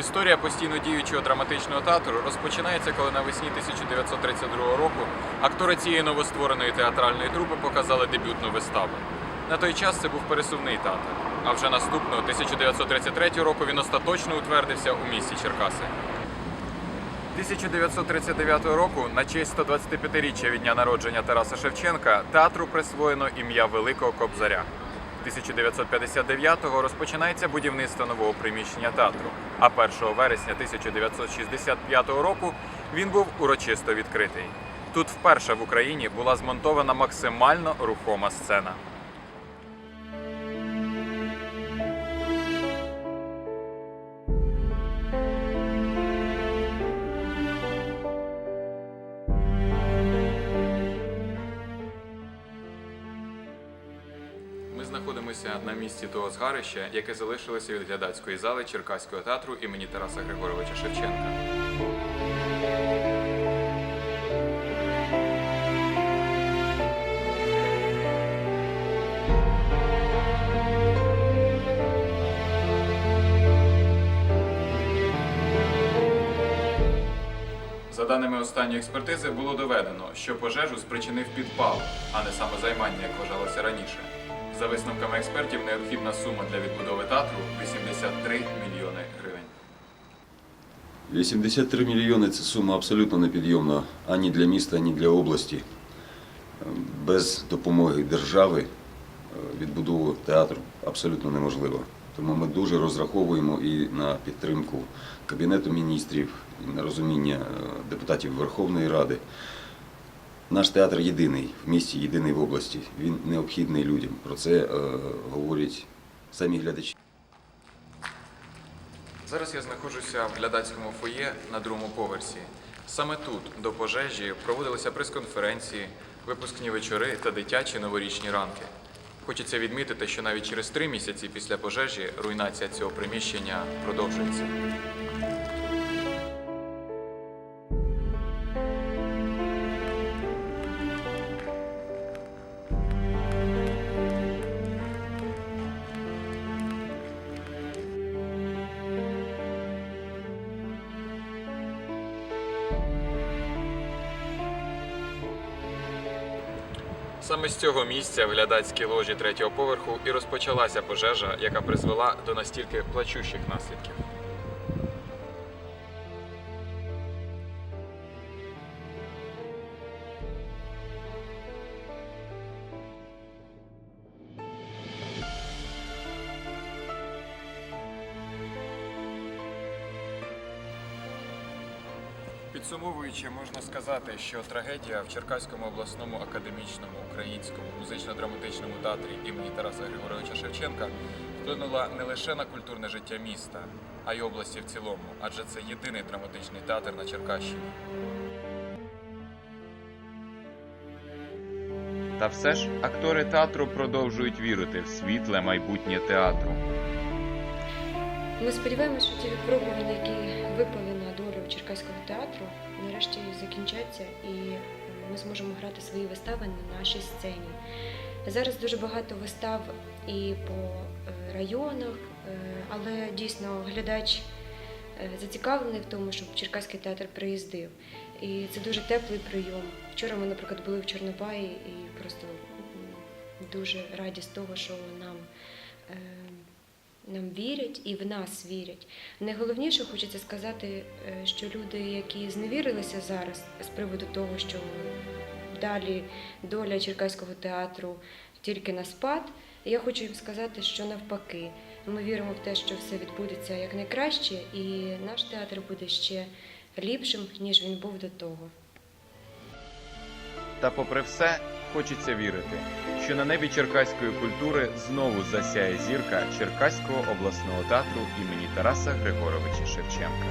Історія постійно діючого драматичного театру розпочинається, коли навесні 1932 року актори цієї новоствореної театральної трупи показали дебютну виставу. На той час це був пересувний театр. А вже наступного 1933 року він остаточно утвердився у місті Черкаси. 1939 року, на честь 125-річчя від дня народження Тараса Шевченка, театру присвоєно ім'я Великого Кобзаря. 1959-го розпочинається будівництво нового приміщення театру. А 1 вересня 1965 року він був урочисто відкритий. Тут вперше в Україні була змонтована максимально рухома сцена. Знаходимося на місці того згарища, яке залишилося від глядацької зали Черкаського театру імені Тараса Григоровича Шевченка. За даними останньої експертизи, було доведено, що пожежу спричинив підпал, а не самозаймання, як вважалося раніше. За висновками експертів, необхідна сума для відбудови театру 83 мільйони гривень. 83 мільйони це сума абсолютно непідйомна ані для міста, ані для області. Без допомоги держави е, відбудову театру абсолютно неможливо. Тому ми дуже розраховуємо і на підтримку Кабінету міністрів, і на розуміння е, депутатів Верховної Ради. Наш театр єдиний в місті, єдиний в області. Він необхідний людям. Про це е, говорять самі глядачі. Зараз я знаходжуся в глядацькому фоє на другому поверсі. Саме тут до пожежі проводилися прес-конференції, випускні вечори та дитячі новорічні ранки. Хочеться відмітити, що навіть через три місяці після пожежі руйнація цього приміщення продовжується. Саме з цього місця в глядацькій ложі третього поверху і розпочалася пожежа, яка призвела до настільки плачущих наслідків. Підсумовуючи, можна сказати, що трагедія в Черкаському обласному академічному українському музично-драматичному театрі імені Тараса Григоровича Шевченка вплинула не лише на культурне життя міста, а й області в цілому, адже це єдиний драматичний театр на Черкащині. Та все ж актори театру продовжують вірити в світле майбутнє театру. Ми сподіваємося, що ті випробування, які випали на долю Черкаського театру, нарешті закінчаться і ми зможемо грати свої вистави на нашій сцені. Зараз дуже багато вистав і по е, районах, е, але дійсно глядач е, зацікавлений в тому, щоб Черкаський театр приїздив. І це дуже теплий прийом. Вчора ми, наприклад, були в Чорнобаї і просто дуже раді з того, що нам. Нам вірять і в нас вірять. Найголовніше хочеться сказати, е, що люди, які зневірилися зараз з приводу того, що далі доля Черкаського театру тільки на спад, я хочу їм сказати, що навпаки, ми віримо в те, що все відбудеться якнайкраще, і наш театр буде ще ліпшим, ніж він був до того. Та попри все, хочеться вірити, що на небі черкаської культури знову засяє зірка Черкаського обласного театру імені Тараса Григоровича Шевченка.